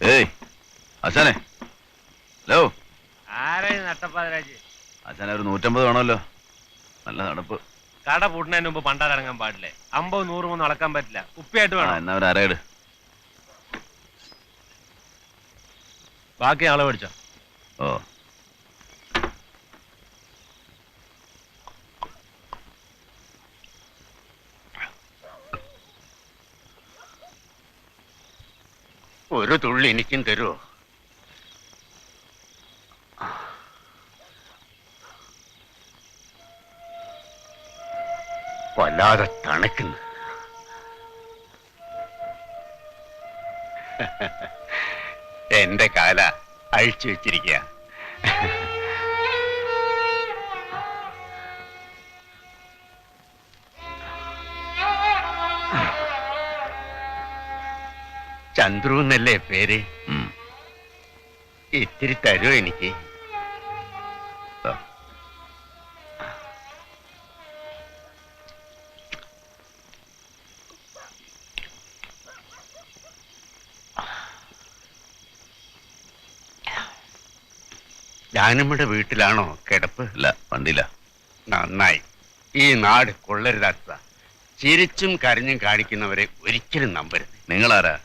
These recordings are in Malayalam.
ഏയ് അച്ഛനെ ഹലോ. ആരായി നട്ടപ്പാതിരാജ്? അച്ഛനെ ഒരു നൂറ്റമ്പത് വേണമല്ലോ. നല്ല നടപ്പ് കട പൂട്ടുന്നതിന് മുമ്പ് പണ്ടാതിറങ്ങാൻ പാടില്ലേ? അമ്പത് നൂറ് മൂന്ന് അളക്കാൻ പറ്റില്ല. കുപ്പിയായിട്ട് വേണം. എന്നാ ഒരു അരയിട്. ബാക്കി ആളെ മേടിച്ചോ. ഓ. ഒരു തുള്ളി എനിക്കും തരുമോ വല്ലാതെ തണുക്കുന്നു. എന്റെ കാല അഴിച്ചു വെച്ചിരിക്കുക ചന്ദ്രു എന്നല്ലേ പേര്. ഇത്തിരി തരുമോ എനിക്ക്. ദാ. വീട്ടിലാണോ? കിടപ്പ്? ഇല്ല വണ്ടിയില്ല. നന്നായി. ഈ നാട് കൊള്ളരുതാത്ത ചിരിച്ചും കരഞ്ഞും കാണിക്കുന്നവരെ ഒരിക്കലും നമ്പരുത്. നിങ്ങളാരാ?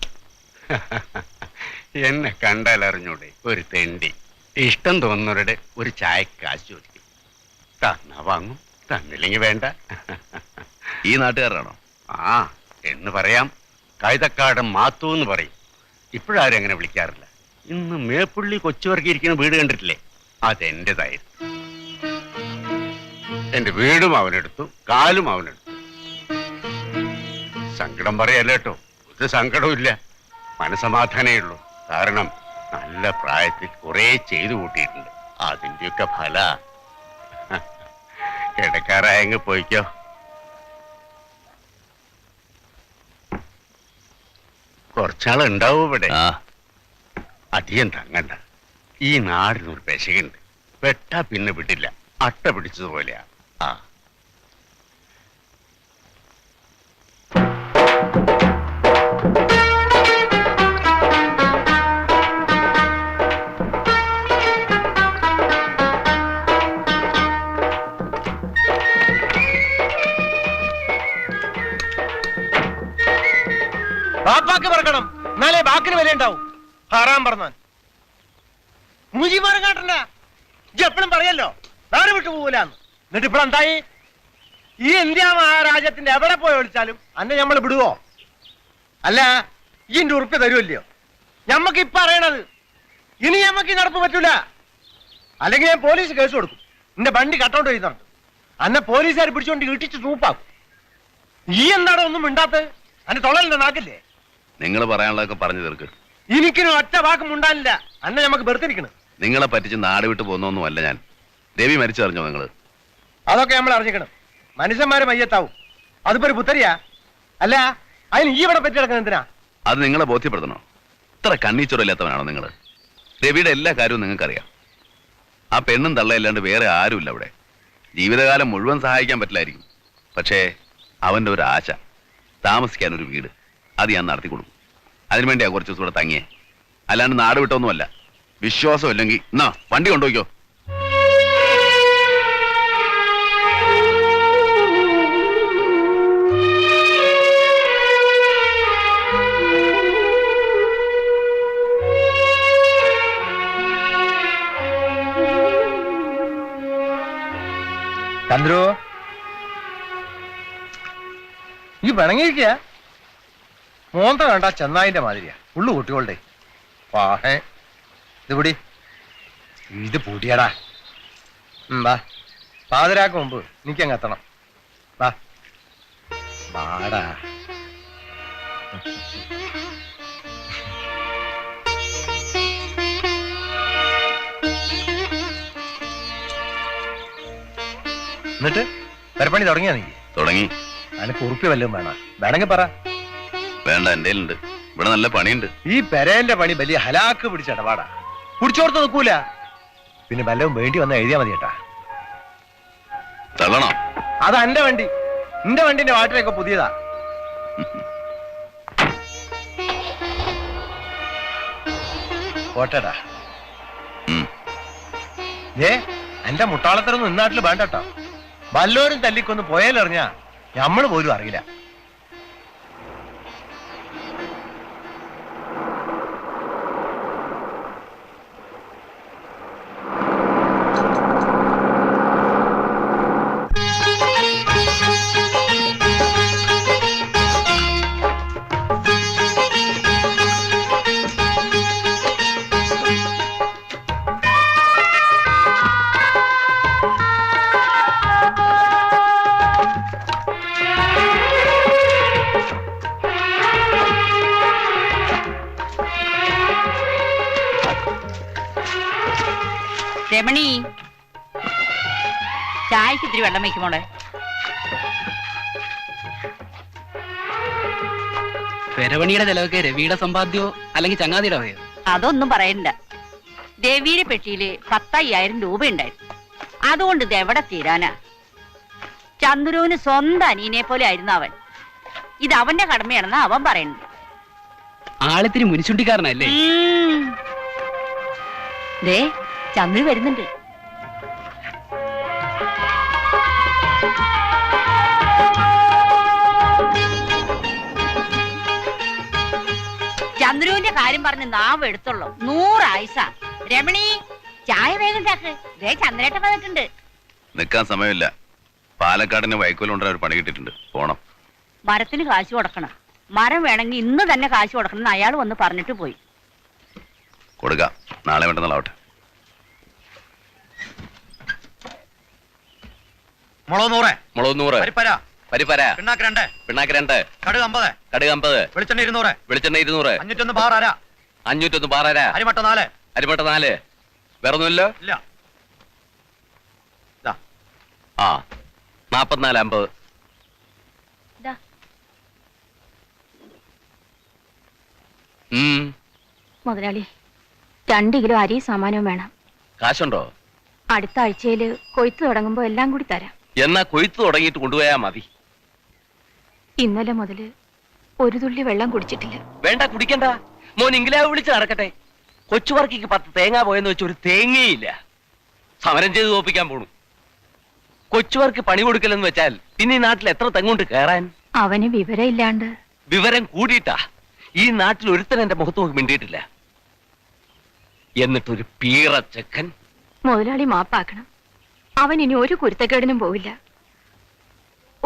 എന്നെ കണ്ടാലറിഞ്ഞൂടെ ഒരു തെണ്ടി. ഇഷ്ടം തോന്നുന്നവരുടെ ഒരു ചായക്ക് കാശ് ചോദിക്കും. തന്നാ വാങ്ങും തന്നില്ലെങ്കിൽ വേണ്ട. ഈ നാട്ടുകാരാണോ? ആ എന്ന് പറയാം. കൈതക്കാട് മാത്തു എന്ന് പറയും. ഇപ്പോഴാരും അങ്ങനെ വിളിക്കാറില്ല. ഇന്ന് മേപ്പുള്ളി കൊച്ചുവർക്കിയിരിക്കുന്ന വീട് കണ്ടിട്ടില്ലേ? അതെന്റേതായിരുന്നു. എന്റെ വീടും അവനെടുത്തു കാലും അവനെടുത്തു. സങ്കടം പറയല്ലേട്ടോ ഒരു സങ്കടവും ഇല്ല. മനസമാധാനേ ഉള്ളൂ കാരണം നല്ല പ്രായത്തിൽ കുറെ ചെയ്തു കൂട്ടിയിട്ടുണ്ട്. അതിന്റെയൊക്കെ ഫല. കിടക്കാറായെങ്കിൽ പോയിക്കോ. കുറച്ചാളുണ്ടാവും ഇവിടെ. അധികം തങ്ങണ്ട. ഈ നാടിനൊരു പെശകുണ്ട് വെട്ടാ പിന്നെ വിടില്ല. അട്ട പിടിച്ചതുപോലെയാ. ആ. എന്നാലേ ബാക്കിന് വില ഉണ്ടാവും ഹറാൻ പറഞ്ഞാൽ മൂജിമാരം കാട്ടണ്ട എപ്പോഴും പറയല്ലോ വേറെ വിട്ടു പോകൂലെന്ന് എന്നിട്ട് ഇപ്പോൾ എന്തായി? ഈ ഇന്ത്യ മഹാരാജ്യത്തിന്റെ എവിടെ പോയി വിളിച്ചാലും അന്നെ നമ്മൾ വിടുവോ? അല്ല ഈ എന്റെ ഉറുപ്പ് തരുമല്ലയോ ഞമ്മക്ക് ഇപ്പൊ അറിയണത് ഇനി ഞമ്മക്ക് ഈ നടപ്പ് പറ്റൂല. അല്ലെങ്കിൽ ഞാൻ പോലീസ് കേസ് കൊടുക്കും. എന്റെ വണ്ടി കട്ടൗണ്ട് ചെയ്യുന്നുണ്ട് അന്നെ പോലീസുകാർ പിടിച്ചോണ്ട് ഇട്ടിച്ച് തൂപ്പാക്കും ഈ എന്താണോ ഒന്നും മിണ്ടാത്തത്? അന്നെ തൊള്ളലിന്റെ നാക്കില്ലേ? നിങ്ങൾ പറയാനുള്ളതൊക്കെ പറഞ്ഞു തീർക്ക്. എനിക്കൊരു ഒറ്റ വാക്കും ഉണ്ടാവില്ല. അന്നെ നമുക്ക് വെറുതിരിക്കണ് നിങ്ങളെ പറ്റിച്ച് നാട് വിട്ട് പോകുന്നൊന്നുമല്ല ഞാൻ. രവി മരിച്ചറിഞ്ഞോ നിങ്ങൾ? അതൊക്കെ നമ്മൾ അറിഞ്ഞിക്കണം. മനുഷ്യന്മാര് മയ്യത്താവും. അതിപ്പോ ഒരു പുത്തരിയാ അല്ല അതിന് ഈ ഇവിടെ പറ്റി കിടക്കുന്ന എന്തിനാ? അത് നിങ്ങളെ ബോധ്യപ്പെടുത്തണോ? ഇത്ര കണ്ണീച്ചുറയില്ലാത്തവനാണോ നിങ്ങൾ രവിയുടെ എല്ലാ കാര്യവും നിങ്ങൾക്കറിയാം. ആ പെണ്ണും തള്ളയല്ലാണ്ട് വേറെ ആരുമില്ല അവിടെ. ജീവിതകാലം മുഴുവൻ സഹായിക്കാൻ പറ്റില്ലായിരിക്കും. പക്ഷേ അവന്റെ ഒരു ആശ താമസിക്കാൻ ഒരു വീട്. അത് ഞാൻ നടത്തി കൊടുക്കും. അതിനുവേണ്ടിയാ കുറച്ച് ദിവസം ഇവിടെ തങ്ങിയേ. അല്ലാണ്ട് നാട് വിട്ടൊന്നുമല്ല. വിശ്വാസം ഇല്ലെങ്കിൽ എന്നാ വണ്ടി കൊണ്ടുപോയിക്കോ. ചന്ദ്രു ഈ പിണങ്ങിയിരിക്കുക മോന്ത കണ്ട ചെന്നായിന്റെ മാതിരിയാ. ഉള്ളു കുട്ടികളുടെ പാഹേ ഇത് പൊടി. ഇത് പൊടിയടാ വാ. പാതിരാക്ക് മുമ്പ് എനിക്കങ്ങ് എത്തണം. വാ. വാടാ. എന്നിട്ട് പെരപ്പണി തുടങ്ങിയാ നീ? തുടങ്ങി. അതിന് കുറുപ്പി വല്ലതും വേണം? വേണമെങ്കിൽ പറ. വേണ്ട എന്റെ ഉണ്ട് ഇവിടെ നല്ല പണിയുണ്ട്. ഈ പെരേന്റെ പണി വലിയ ഹലാക്ക് പിടിച്ച ഇടപാടാ. പിടിച്ചോർത്ത് നിൽക്കൂല. പിന്നെ വല്ലതും വേണ്ടി വന്ന എഴുതിയാ മതി കേട്ടാ തള്ളണോ? അത് എന്റെ വണ്ടി. എന്റെ വണ്ടിന്റെ വാട്ടിലൊക്കെ പുതിയതാ. പോട്ടേടാ. ഏ എന്റെ മുട്ടാളത്തരൊന്നും ഇന്നാട്ടിൽ വേണ്ട കേട്ടോ. വല്ലോരും തല്ലിക്കൊന്ന് പോയാലറിഞ്ഞാ നമ്മൾ പോലും അറിയില്ല. രമണി. ചായക്ക് ഇത്തിരി വെള്ളം വെക്കും മോളെ. പെരവണിയുടെ ചെലവൊക്കെ രവിയുടെ സമ്പാദ്യോ അല്ലെങ്കിൽ ചങ്ങാതിയുടെ വകയോ? അതൊന്നും പറയണ്ട. രവിയുടെ പെട്ടിയിൽ പത്തയ്യായിരം രൂപ ഉണ്ടായിരുന്നു അതുകൊണ്ട് ഇത് എവിടെ തീരാനാ? ചന്ദ്രുവിന് സ്വന്തം അനിയനെ പോലെ ആയിരുന്നു അവൻ. ഇത് അവന്റെ കടമയാണെന്ന് അവൻ പറയുന്നു ആളിത്തിരി മുനിശുണ്ടിക്കാരനല്ലേ. ദേ ചന്ദ്രു വരുന്നുണ്ട്. ചന്ദ്രുവിന്റെ കാര്യം പറഞ്ഞ് നാവ് എടുത്തുള്ളൂ. നൂറ് ആയിസ രമണി ചായ വേഗം ചാക്ക്. ദേ ചന്ദ്രേട്ട വന്നിട്ടുണ്ട്. നിൽക്കാൻ സമയമില്ല. പാലക്കാടിന് വൈക്കോലുണ്ടായ ഒരു പണി കിട്ടിയിട്ടുണ്ട്. പോണം. മരത്തിന് കാശ് കൊടുക്കണം. മരം വേണമെങ്കിൽ ഇന്ന് തന്നെ കാശ് കൊടുക്കണം എന്ന് അയാൾ വന്ന് പറഞ്ഞിട്ട് പോയി. കൊടുക്കാം. നാളെ വേണ്ടെന്നാളാവട്ടെ മുളക് നൂറ്. മുളക് നൂറ്. പരിപ്പര. പരിപ്പര. പിണ്ണാക്ക് രണ്ട്. പിണ്ണാക്ക് രണ്ട്. കടുക് അമ്പത്. കടുക് അമ്പത്. വെളിച്ചെണ്ണ ഇരുന്നൂറ്. വെളിച്ചെണ്ണ ഇരുന്നൂറ്. അഞ്ഞൂറ്റൊന്ന് അഞ്ഞൂറ്റൊന്ന് അരിമട്ട നാല്. അരിമട്ട നാല്. ഇല്ല. ആ. നാപ്പത്തിനാല് അമ്പത്. മുതലാളി രണ്ട് കിലോ അരി സാമാനവും വേണം. കാശുണ്ടോ? അടുത്ത ആഴ്ചയിൽ കൊയ്ത്ത് തുടങ്ങുമ്പോ എല്ലാം കൂടി തരാം. എന്നാ കൊയ്ത്ത് തുടങ്ങിയിട്ട് കൊണ്ടുപോയാ മതി. ഇന്നലെ മുതൽ ഒരു തുള്ളി വെള്ളം കുടിച്ചിട്ടില്ല. വേണ്ട കുടിക്കണ്ട. മോൻ ഇംഗ്ലാവ് വിളിച്ച് നടക്കട്ടെ. കൊച്ചുവർക്കിക്ക് പത്ത് തേങ്ങ പോയെന്ന് വെച്ച് ഒരു തേങ്ങയില്ല. സമരം ചെയ്ത് തോപ്പിക്കാൻ പോണു. കൊച്ചുവർക്ക് പണി കൊടുക്കലെന്ന് വെച്ചാൽ പിന്നെ ഈ നാട്ടിൽ എത്ര തെങ്ങുണ്ട് കയറാൻ? അവന് വിവരമില്ലാണ്ട്. വിവരം കൂടിയിട്ടാ. ഈ നാട്ടിൽ ഒരുത്തൻ എന്റെ മുഖത്ത് നോക്കി മിണ്ടിയിട്ടില്ല. എന്നിട്ടൊരു പീറ ചെക്കൻ മുതലാളി മാപ്പാക്കണം. അവൻ ഇനി ഒരു കുരുത്തക്കേടിനും പോവില്ല.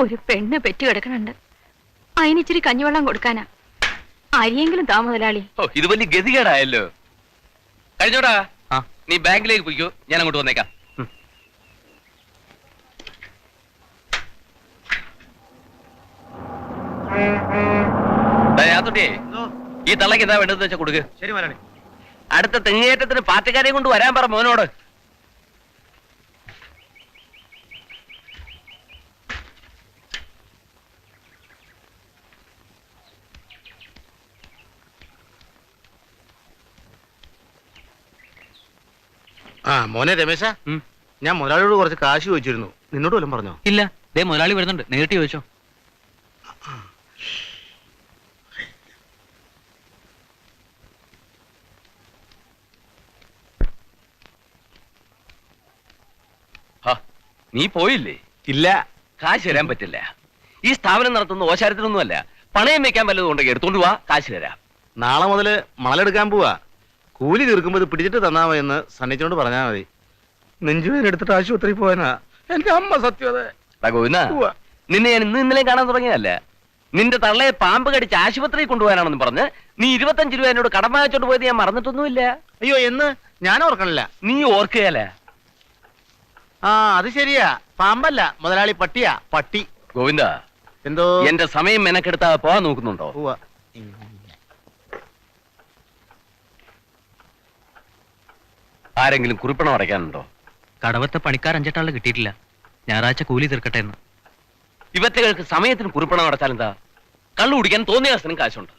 ഒരു പെണ്ണ് പെറ്റു കിടക്കണുണ്ട് അതിനിച്ചിരി കഞ്ഞിവെള്ളം കൊടുക്കാനാ. ആരെയെങ്കിലും താ മുതലാളി. ഓ ഇത് വലിയ ഗതികേടായല്ലോ. കഴിഞ്ഞോടാ? നീ ബാങ്കിലേക്ക് പോയിക്കോ. ഞാൻ അങ്ങോട്ട് വന്നേക്കാം. ഈ തള്ളക്ക് എന്താ വേണ്ടതെന്ന് വെച്ചാൽ കൊടുക്ക്. ശരി മലയാളി അടുത്ത തെങ്ങേറ്റത്തിന് പാർട്ടിക്കാരെയും കൊണ്ട് വരാൻ പറ മോനോട്. ആ മോനെ രമേശ. ഞാൻ മുതലാളിയോട് കുറച്ച് കാശ് ചോദിച്ചിരുന്നു. നിന്നോട് വല്ലതും പറഞ്ഞോ? ഇല്ല. ദേ മുതലാളി വരുന്നുണ്ട്. നേരിട്ട് ചോദിച്ചോ. ഹാ, നീ പോയില്ലേ? ഇല്ല. കാശ് തരാൻ പറ്റില്ല. ഈ സ്ഥാപനം നടത്തുന്ന ഓശാരത്തിനൊന്നുമല്ല. പണയം വെക്കാൻ വല്ലതും ഉണ്ടെങ്കിൽ എടുത്തോണ്ട് പോവാ കാശ് തരാം. നാളെ മുതൽ മണലെടുക്കാൻ പോവാ. കൂലി തീർക്കുമ്പോൾ ഇത് പിടിച്ചിട്ട് തന്നാ എന്ന് സണ്ണിച്ചോണ്ട് പറഞ്ഞാ മതി. നെഞ്ചുവേദന എടുത്തിട്ട് ആശുപത്രി പോയനാ. എന്റെ അമ്മ സത്യത ഗോവിന്ദ, നിന്നെ ഞാൻ ഇന്ന് ഇന്നലെ കാണാൻ തുടങ്ങിയതല്ല? നിന്റെ തള്ളയെ പാമ്പ് കടിച്ച് ആശുപത്രിയിൽ കൊണ്ടുപോകാനാണെന്ന് പറഞ്ഞ് നീ ഇരുപത്തഞ്ച് രൂപ എന്നോട് കടം വാങ്ങിച്ചോണ്ട് പോയത് ഞാൻ മറന്നിട്ടൊന്നുമില്ല. അയ്യോ എന്ന് ഞാൻ ഓർക്കണില്ല. നീ ഓർക്കുകയല്ലേ? ആ അത് ശരിയാ. പാമ്പല്ല മുതലാളി പട്ടിയാ. പട്ടി. ഗോവിന്ദ എന്തോ? എന്റെ സമയം മെനക്കെടുത്താ പോവാൻ നോക്കുന്നുണ്ടോ? ഉവ്വ. ആരെങ്കിലും കുറിപ്പണം അടയ്ക്കാനുണ്ടോ? കടവത്തെ പണിക്കാർ അഞ്ചെട്ടാളെ കിട്ടിയിട്ടില്ല. ഞായറാഴ്ച കൂലി തീർക്കട്ടെ എന്ന്. ഇവറ്റകൾക്ക് സമയത്തിന് കുറിപ്പണം അടച്ചാൽ എന്താ കള്ളു കുടിക്കാൻ തോന്നിയ കാശുണ്ട്.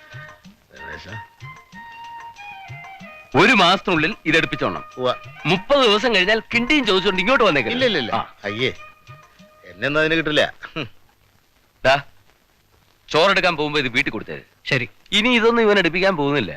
ഒരു മാസത്തിനുള്ളിൽ ഇതെടുപ്പിച്ചോണം. എടുപ്പിച്ചോണം മുപ്പത് ദിവസം കഴിഞ്ഞാൽ കിണ്ടിയും ചോദിച്ചുകൊണ്ട് ഇങ്ങോട്ട് വന്നേക്കില്ല ഇല്ല അയ്യേ എന്നെ അതിന് കിട്ടില്ല. ചോറെടുക്കാൻ പോകുമ്പോ ഇത് വീട്ടിൽ കൊടുത്തേ. ശരി. ഇനി ഇതൊന്നും ഇവൻ എടുപ്പിക്കാൻ പോകുന്നില്ല.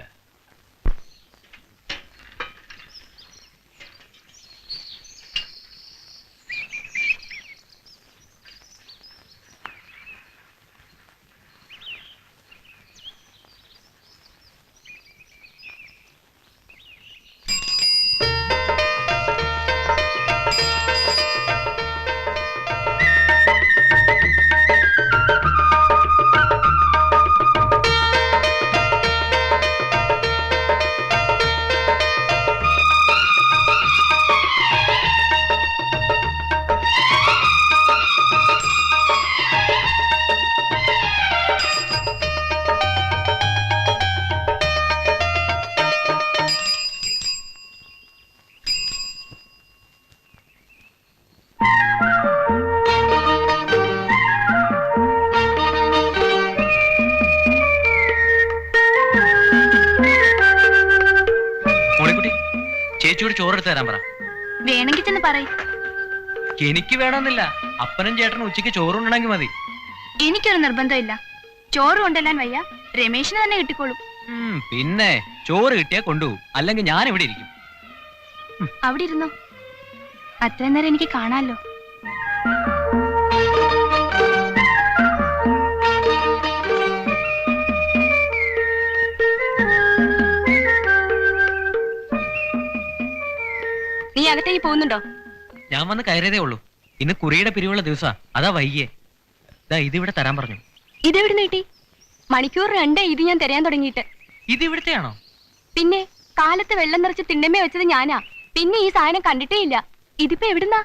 എനിക്ക് വേണമെന്നില്ല. അപ്പനും ചേട്ടനും ഉച്ചയ്ക്ക് ചോറുണ്ടെങ്കിൽ മതി. എനിക്കൊരു നിർബന്ധമില്ല. ചോറ് കൊണ്ടെല്ലാൻ വയ്യ. രമേശിന് തന്നെ കിട്ടിക്കോളും. ഉം, പിന്നെ ചോറ് കിട്ടിയാ കൊണ്ടുപോകും. അല്ലെങ്കിൽ ഞാൻ ഇവിടെ ഇരിക്കും. അവിടെ ഇരുന്നോ? അത്രയും നേരം എനിക്ക് കാണാമല്ലോ നീ അകത്തേക്ക് പോകുന്നുണ്ടോ? ഞാൻ വന്ന് കയറിയതേ ഉള്ളൂ. ഇന്ന് കുറിയുടെ പിരിവുള്ള ദിവസാ. അതാ വൈകിയേ. ദാ ഇതിവിടെ തരാൻ പറഞ്ഞു. ഇതെവിടെ നീട്ടി മണിക്കൂർ രണ്ടേ ഇത് ഞാൻ തരാൻ തുടങ്ങിയിട്ട്. ഇത് ഇവിടുത്തെയാണോ? പിന്നെ കാലത്ത് വെള്ളം നിറച്ച് തിണ്ണമ്മ വെച്ചത് ഞാനാ. പിന്നെ ഈ സാധനം കണ്ടിട്ടേ ഇല്ല. ഇതിപ്പോ എവിടുന്നാ?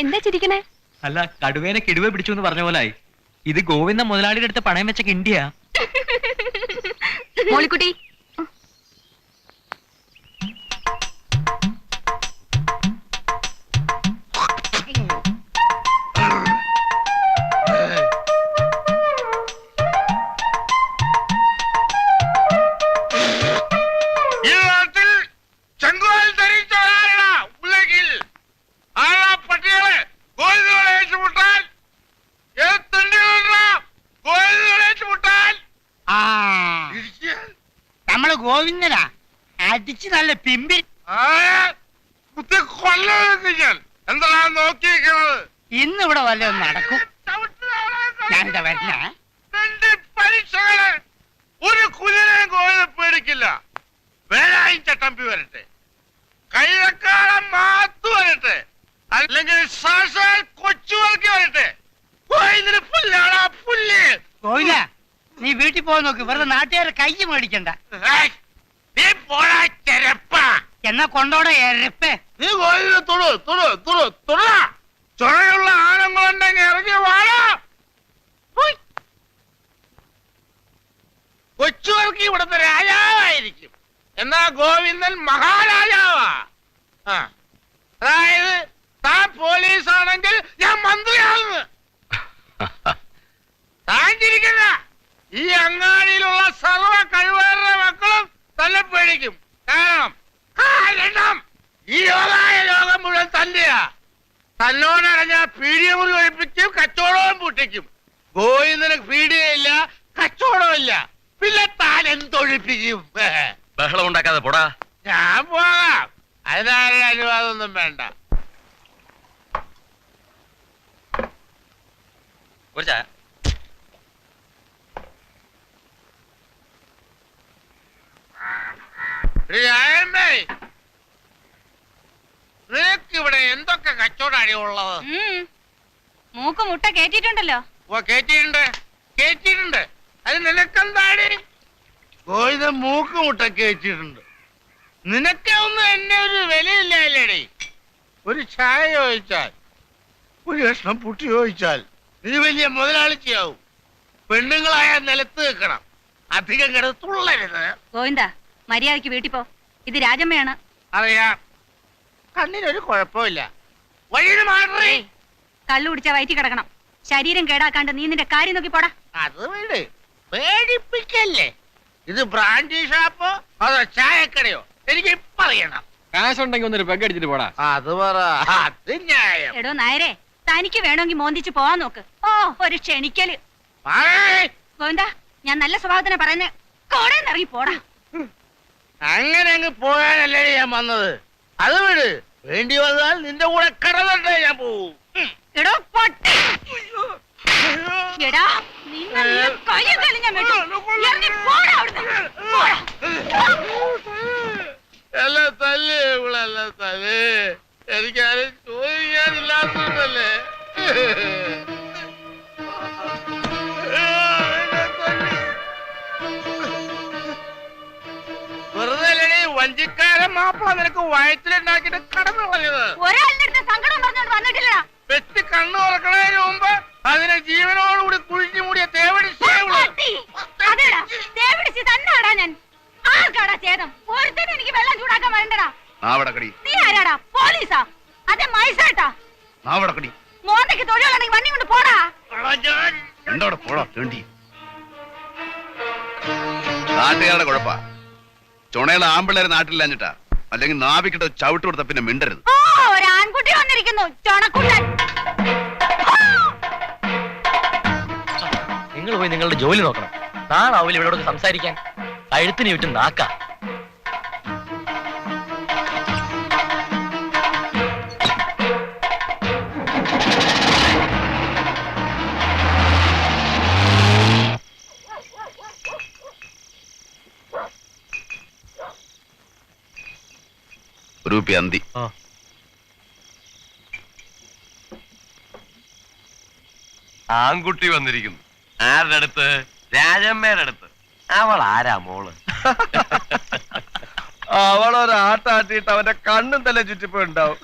എന്താ ചിരിക്കണേ? അല്ല കടുവേനെ കിടുവ പിടിച്ചു എന്ന് പറഞ്ഞ പോലായി. ഇത് ഗോവിന്ദ മുതലാളിയുടെ അടുത്ത് പണയം വെച്ച കിണ്ടിയാ. മോളിക്കുട്ടി അടിച്ച് നല്ല പിമ്പി. കുത്തി കൊല്ലൊക്കെ ഞാൻ. എന്താ നോക്കിയിരിക്കുന്നത്? ഇന്ന് ഇവിടെ വല്ലതും നടക്കും. ഞാനിതാ രണ്ട് പരീക്ഷകൾ. ഒരു കുലിനെയും കോയിലെ പേടിക്കില്ല. വേലായും ചട്ടമ്പി വരട്ടെ. കൈതക്കാലം മാത്തു വരട്ടെ. അല്ലെങ്കിൽ സാക്ഷാൽ കൊച്ചുവർക്ക് വരട്ടെ. കോയിലിന് പുല്ലാടാ പുല്ല്. കോയില നീ വീട്ടിൽ പോകാൻ നോക്ക്. വെറുതെ നാട്ടുകാരെ കൈ മേടിക്കണ്ട. നീ പോടാ ചെരപ്പ. എന്നാ കൊണ്ടോടെ എരപ്പ് നീ കോയിലിന് തൊടു തൊടു തൊടു തൊട. ചുഴയുള്ള ആണുങ്ങളുണ്ടെങ്കിൽ ഇറങ്ങി വാടാ. കൊച്ചുവർക്ക് ഇവിടുത്തെ രാജാവായിരിക്കും. എന്നാ ഗോവിന്ദൻ മഹാരാജാവാ. ആ. അതായത് താൻ പോലീസ് ആണെങ്കിൽ ഞാൻ മന്ത്രിയാകുന്നു. പൂട്ടിക്കും ഗോവിന്ദന് പീഡിയയില്ല കച്ചവടമില്ല. പിന്നെ താൻ എന്തൊഴിപ്പിക്കും? ബഹളം ഉണ്ടാക്കാതെ പോടാ. ഞാൻ പോകാം. അതിനാരുടെ അനുവാദമൊന്നും വേണ്ട. ഒരു ചായ. ഇവിടെ എന്തൊക്കെ കച്ചവടം ഉള്ളത്? മൂക്ക് മുട്ട കേറ്റിട്ടുണ്ടല്ലോ ഓ കേറ്റിയിട്ടുണ്ട്. കേറ്റിയിട്ടുണ്ട്. അത് നിനക്കെന്താടി? കോഴിത മൂക്ക് മുട്ട വെച്ചിട്ടുണ്ട് നിനക്കൊന്നും എന്നെ ഒരു വിലയില്ലേടി ഒരു ചായ ചോദിച്ചാൽ ഒരു കഷ്ണം പുട്ടി ചോദിച്ചാൽ നീ വലിയ മുതലാളിച്ചയാവും. പെണ്ണുങ്ങളായ നിലത്ത് നിൽക്കണം. അധികം കിടന്ന് തുള്ളരുത്. ഗോവിന്ദ മര്യാദയ്ക്ക് വീട്ടിൽ പോ. ഇത് രാജമ്മയാണ്. അറിയാം. കണ്ണിനൊരു കുഴപ്പമില്ല. വഴിയിൽ മാറി. കള്ളു കുടിച്ച വയറ്റി കിടക്കണം. ശരീരം കേടാക്കാണ്ട് നീ നിന്റെ കാര്യം നോക്കി പോടാ. അത് വീട് പേടിപ്പിക്കല്ലേ? ഇത് ബ്രാൻഡി ഷാപ്പോ അതോ ചായക്കടയോ? എനിക്ക് ഇപ്പൊ അറിയണം. കാശുണ്ടെങ്കിൽ ഒന്നൊരു പെഗ് അടിച്ചിട്ട് പോടാ. അത് പറ. അത് ന്യായം. എടോ നായരെ തനിക്ക് വേണമെങ്കിൽ മോന്തിച്ച് പോവാൻ നോക്ക്. ഓ ഒരു ക്ഷണിക്കൽ. ഗോവിന്ദാ ഗോവിന്ദ ഞാൻ നല്ല സ്വഭാവത്തിനെ പറയുന്നേ. കോടെ ഇറങ്ങി പോടാ. അങ്ങനെ അങ്ങ് പോകാനല്ലേ ഞാൻ വന്നത്. അത് വിട്. വേണ്ടി വന്നാൽ നിന്റെ കൂടെ കടന്നിട്ടേ ഞാൻ പോവും. എടോ പൊട്ടി. എടാ നിന്നെ ഞാൻ വെട്ടും. ഇറങ്ങി പോടാ അവിടുന്ന്. പോടാ. എല്ലാം തല്ലേ ഇവളെല്ലാം തല്ലേ. എനിക്കാരും ചോദിക്കാനില്ലാത്തതല്ലേ വെറുതെ വഞ്ചിക്കാരൻ മാപ്പിള നിനക്ക് വയറ്റിലുണ്ടാക്കിട്ട് കടന്നു കളഞ്ഞത്. ഒരാളുടെ അടുത്ത് സങ്കടം പറഞ്ഞോണ്ട് വന്നിട്ടില്ല വെച്ച് കണ്ണു തുറക്കണതിന് മുമ്പ് അതിനെ ജീവനോടുകൂടി കുഴിഞ്ഞു മൂടിയ തേവടി ശേവൾ. അതേടാ ദേവിടിച്ച് തന്നാടാ ഞാൻ. ആർക്കാടാ ചേതം ഒരുത്തനും എനിക്ക് വെള്ളം ചൂടാക്കാൻ വരണ്ടടാ. നാവടക്കടി. നീ ആരാടാ? പോലീസാ? അതെ മൈസേട്ടാ നാവടക്കടി. മോന്തയ്ക്ക് തൊഴിലുണ്ടെങ്കിൽ വണ്ടി കൊണ്ട് പോടാ. കളഞ്ഞാൻ. എന്തോടെ പോടാ തേണ്ടി. നാട്ടുകാരുടെ കുഴപ്പാ. ചുണയുള്ള ആമ്പിള്ളേരെ നാട്ടിലില്ലാഞ്ഞിട്ടാ. അല്ലെങ്കിൽ നാവിക്കിട്ട് ചവിട്ട് കൊടുത്ത പിന്നെ മിണ്ടരുത്. ഓ ഒരു ആൺകുട്ടി വന്നിരിക്കുന്നു. ചൊണക്കുട്ടൻ നിങ്ങൾ പോയി നിങ്ങളുടെ ജോലി നോക്കണം. നാളാവില്ല ഇവരോട് സംസാരിക്കാൻ. കഴുത്തിന് വിട്ട് നാക്ക. അന്തി. ആൺകുട്ടി വന്നിരിക്കുന്നു. ആരുടെ അടുത്ത്? രാജമ്മയുടെ അടുത്ത്. അവൾ ആരാ മോൾ? അവളൊരാട്ടാട്ടിട്ട് അവന്റെ കണ്ണും തല ചുറ്റിപ്പോ ഉണ്ടാവും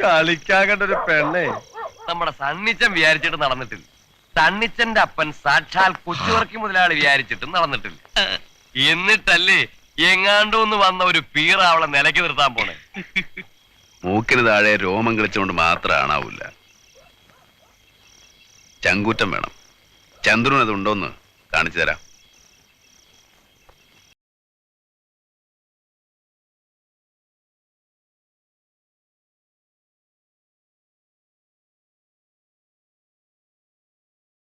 കളിക്കാൻ കണ്ട ഒരു പെണ്ണേ. നമ്മുടെ സണ്ണിച്ചൻ വിചാരിച്ചിട്ട് നടന്നിട്ടില്ല. സണ്ണിച്ചന്റെ അപ്പൻ സാക്ഷാൽ കൊച്ചുവർക്കി മുതലാളി വിചാരിച്ചിട്ടും നടന്നിട്ടില്ല. എന്നിട്ടല്ലേ എങ്ങാണ്ടോന്ന് വന്ന ഒരു പീറ അവളെ നിലയ്ക്ക് നിർത്താൻ പോണേ. മൂക്കിന് താഴെ രോമം കളിച്ചുകൊണ്ട് മാത്രം ആണാവൂല. ചങ്കൂറ്റം വേണം. ചന്ദ്രൻ അതുണ്ടോന്ന് കാണിച്ചു തരാം.